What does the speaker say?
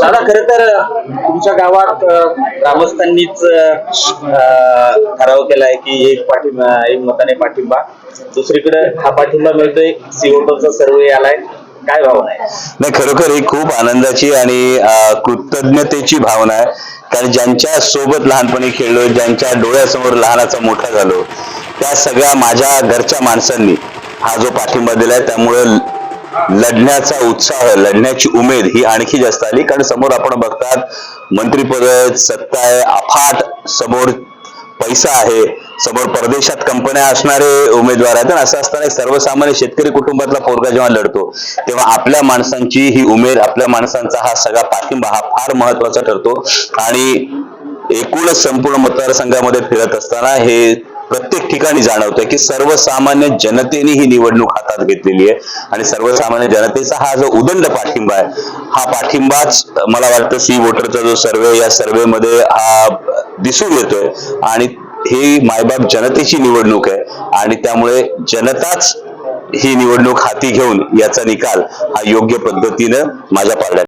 दादा खर तर तुमच्या गावात ग्रामस्थांनीच ठराव केलाय की एक पाठिंबा एक मताने पाठिंबा. दुसरीकडे हा पाठिंबा मिळतोय. सीओटोचा सर्वे आलाय. काय भावना आहे? नाही खरोखर ही खूप आनंदाची आणि कृतज्ञतेची भावना आहे. कारण ज्यांच्या सोबत लहानपणी खेळलो ज्यांच्या डोळ्यासमोर लहानाचा मोठा झालो त्या सगळ्या माझ्या घरच्या माणसांनी हा जो पाठिंबा दिलाय त्यामुळे लढण्याचा उत्साह लढण्याची उमेद ही आणखी जास्त आली. कारण समोर आपण बघतात मंत्रीपद सत्ता आहे अफाट समोर पैसा आहे समोर परदेशात कंपन्या असणारे उमेदवार आहेत. आणि असं असताना सर्वसामान्य शेतकरी कुटुंबातला पोरगा जेव्हा लढतो तेव्हा आपल्या माणसांची ही उमेद आपल्या माणसांचा हा सगळा पाठिंबा हा फार महत्त्वाचा ठरतो. आणि एकूणच संपूर्ण मतदारसंघामध्ये फिरत असताना हे प्रत्येक ठिकाणी जाणवतोय की सर्वसामान्य जनतेने ही निवडणूक हातात घेतलेली आहे. आणि सर्वसामान्य जनतेचा हा जो उदंड पाठिंबा आहे हा पाठिंबाच मला वाटतं सी वोटरचा जो सर्वे या सर्वेमध्ये हा दिसून येतोय. आणि ही मायबाप जनतेची निवडणूक आहे. आणि त्यामुळे जनताच ही निवडणूक हाती घेऊन याचा निकाल हा योग्य पद्धतीनं माझ्या पारड्यात